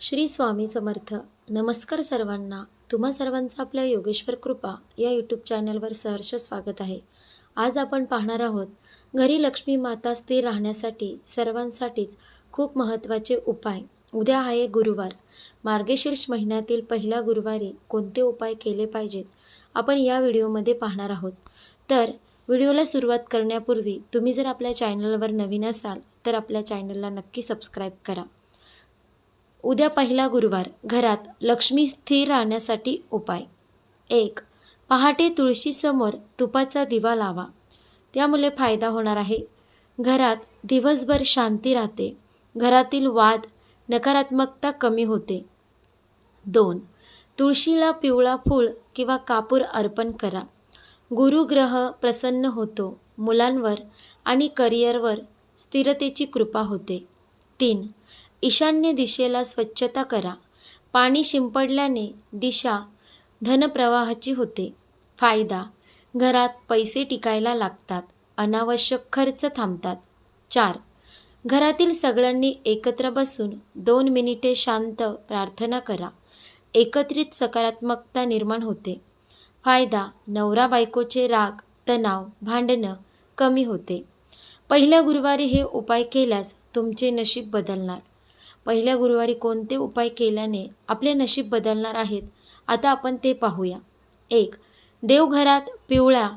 श्री स्वामी समर्थ. नमस्कार सर्वांना. तुम्हा सर्वांचं आपल्या योगेश्वर कृपा या यूट्यूब चॅनलवर सहर्ष स्वागत आहे. आज आपण पाहणार आहोत घरी लक्ष्मी माता स्थिर राहण्यासाठी सर्वांसाठीच खूप महत्त्वाचे उपाय. उद्या आहे गुरुवार. मार्गशीर्ष महिन्यातील पहिल्या गुरुवारी कोणते उपाय केले पाहिजेत आपण या व्हिडिओमध्ये पाहणार आहोत. तर व्हिडिओला सुरुवात करण्यापूर्वी तुम्ही जर आपल्या चॅनलवर नवीन असाल तर आपल्या चॅनलला नक्की सबस्क्राईब करा. उद्या पहिला गुरुवार घरात लक्ष्मी स्थिर राहण्यासाठी उपाय. एक पहाटे तुळशीसमोर तुपाचा दिवा लावा. त्यामुळे फायदा होणार आहे. घरात दिवसभर शांती राहते. घरातील वाद नकारात्मकता कमी होते. दोन तुळशीला पिवळा फूळ किंवा कापूर अर्पण करा. गुरुग्रह प्रसन्न होतो मुलांवर आणि करिअरवर स्थिरतेची कृपा होते. तीन ईशान्य दिशेला स्वच्छता करा. पाणी शिंपडल्याने दिशा धनप्रवाहाची होते. फायदा घरात पैसे टिकायला लागतात. अनावश्यक खर्च थांबतात. चार घरातील सगळ्यांनी एकत्र बसून दोन मिनिटे शांत प्रार्थना करा. एकत्रित सकारात्मकता निर्माण होते. फायदा नवरा बायकोचे राग तणाव भांडणं कमी होते. पहिल्या गुरुवारी हे उपाय केल्यास तुमचे नशीब बदलणार. पहिल्या गुरुवारी कोणते उपाय केल्याने आपले नशीब बदलणार आहेत? आता आपण ते पाहूया. एक देवघरात पिवळ्या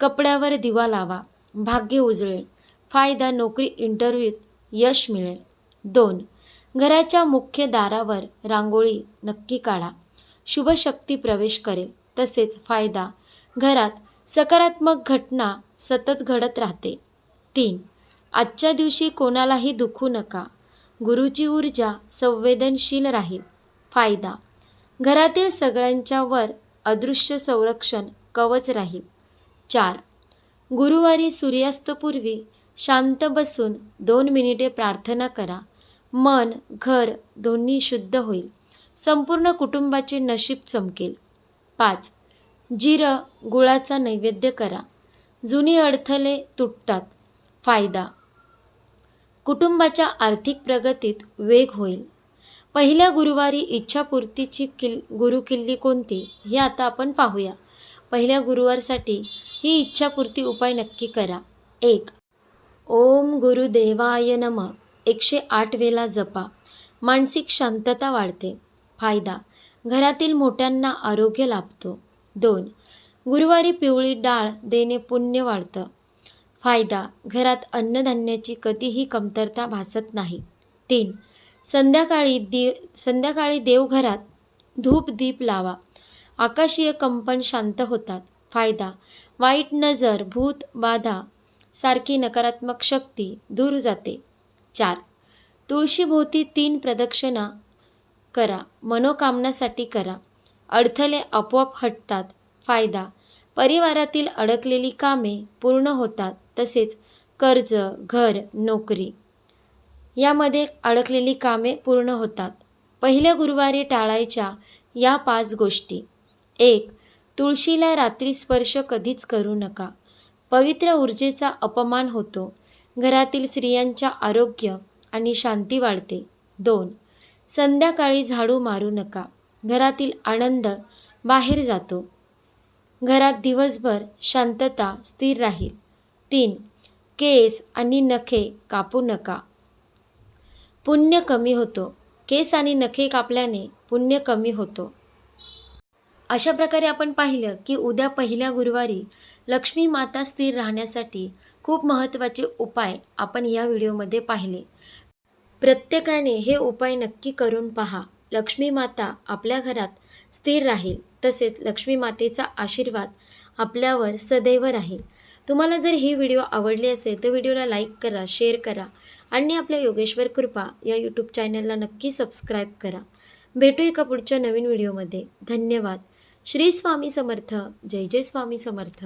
कपड्यावर दिवा लावा. भाग्य उजळेल. फायदा नोकरी इंटरव्ह्यूत यश मिळेल. दोन घराच्या मुख्य दारावर रांगोळी नक्की काढा. शुभशक्ती प्रवेश करेल. तसेच फायदा घरात सकारात्मक घटना सतत घडत राहते. तीन आजच्या दिवशी कोणालाही दुखू नका. गुरुची ऊर्जा संवेदनशील राहील. फायदा घरातील सगळ्यांच्यावर अदृश्य संरक्षण कवच राहील. चार गुरुवारी सूर्यास्तपूर्वी शांत बसून दोन मिनिटे प्रार्थना करा. मन घर दोन्ही शुद्ध होईल. संपूर्ण कुटुंबाचे नशीब चमकेल. पाच जिरं गुळाचा नैवेद्य करा. जुनी अडथळे तुटतात. फायदा कुटुंबाच्या आर्थिक प्रगतीत वेग होईल. पहिल्या गुरुवारी इच्छापूर्तीची किल गुरुकिल्ली कोणती हे आता आपण पाहूया. पहिल्या गुरुवारसाठी ही इच्छापूर्ती उपाय नक्की करा. एक ओम गुरुदेवाय नम एकशे आठ वेळा जपा. मानसिक शांतता वाढते. फायदा घरातील मोठ्यांना आरोग्य लाभतो. दोन गुरुवारी पिवळी डाळ देणे पुण्य वाढतं. फायदा घरात अन्नधान्याची कधीही कमतरता भासत नाही. तीन संध्याकाळी दि संध्याकाळी देवघरात धूप दीप लावा. आकाशीय कंपन शांत होतात. फायदा वाईट नजर भूत बाधा सारखी नकारात्मक शक्ती दूर जाते. चार तुळशीभोवती तीन प्रदक्षिणा करा. मनोकामनासाठी करा. अडथळे आपोआप हटतात. फायदा परिवारातील अडकलेली कामे पूर्ण होतात. तसेच कर्ज घर नोकरी यामध्ये अडकलेली कामे पूर्ण होतात. पहिल्या गुरुवारी टाळायच्या या पाच गोष्टी. एक तुळशीला रात्री स्पर्श कधीच करू नका. पवित्र ऊर्जेचा अपमान होतो. घरातील स्त्रियांच्या आरोग्य आणि शांती वाढते. दोन संध्याकाळी झाडू मारू नका. घरातील आनंद बाहेर जातो. घरात दिवसभर शांतता स्थिर राहील. तीन. केस आणि नखे कापू नका. पुण्य कमी होतो. केस आणि नखे कापल्याने पुण्य कमी होतो. अशा प्रकारे आपण पाहिलं की उद्या पहिल्या गुरुवारी लक्ष्मी माता स्थिर राहण्यासाठी खूप महत्त्वाचे उपाय आपण या व्हिडिओमध्ये पाहिले. प्रत्येकाने हे उपाय नक्की करून पहा. लक्ष्मी माता आपल्या घरात स्थिर राहील. तसेच लक्ष्मी मातेचा आशीर्वाद आपल्यावर सदैव राहील. तुम्हाला जर ही व्हिडिओ आवडली असेल तर व्हिडिओला लाईक करा शेअर करा आणि आपल्या योगेश्वर कृपा या यूट्यूब चॅनलला नक्की सबस्क्राईब करा. भेटू एका पुढच्या नवीन व्हिडिओमध्ये धन्यवाद. श्री स्वामी समर्थ. जय जय स्वामी समर्थ.